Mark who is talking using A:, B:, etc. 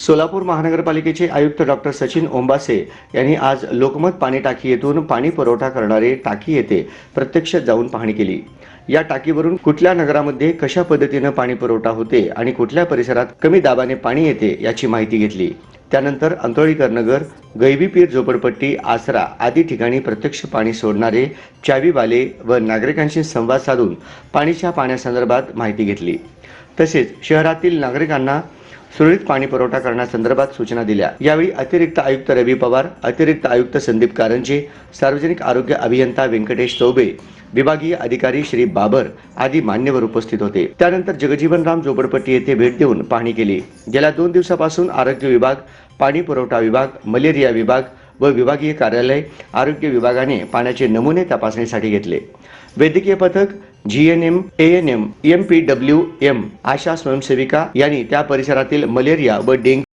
A: सोलापूर महानगरपालिकेचे आयुक्त डॉक्टर सचिन ओंबासे यांनी आज लोकमत पाणी टाकी येथून पाणी पुरवठा करणारे टाकी येथे प्रत्यक्ष जाऊन पाहणी केली. या टाकीवरून कुठल्या नगरामध्ये कशा पद्धतीनं पाणी पुरवठा होते आणि कुठल्या परिसरात कमी दाबाने पाणी येते याची माहिती घेतली. त्यानंतर अंतोळीकर नगर गैबीपीर झोपडपट्टी आसरा आदी ठिकाणी प्रत्यक्ष पाणी सोडणारे चावीवाले व नागरिकांशी संवाद साधून पाणीच्या पाण्यासंदर्भात माहिती घेतली. तसेच शहरातील नागरिकांना सुरळीत पाणी पुरवठा करण्यासंदर्भात सूचना दिल्या. यावेळी अतिरिक्त आयुक्त रवी पवार अतिरिक्त आयुक्त संदीप कारंजे सार्वजनिक आरोग्य अभियंता व्यंकटेश चौबे विभागीय अधिकारी श्री बाबर आदी मान्यवर उपस्थित होते. त्यानंतर जगजीवनराम झोपडपट्टी येथे भेट देऊन पाहणी केली. गेल्या दोन दिवसापासून आरोग्य विभाग पाणी पुरवठा विभाग मलेरिया विभाग व विभागीय कार्यालय आरोग्य विभागाने पाण्याचे नमुने तपासणीसाठी घेतले. वैद्यकीय पथक G N M A N M M P W M आशा स्वयंसेविका यांनी त्या परिसरातील मलेरिया व डेंग्यू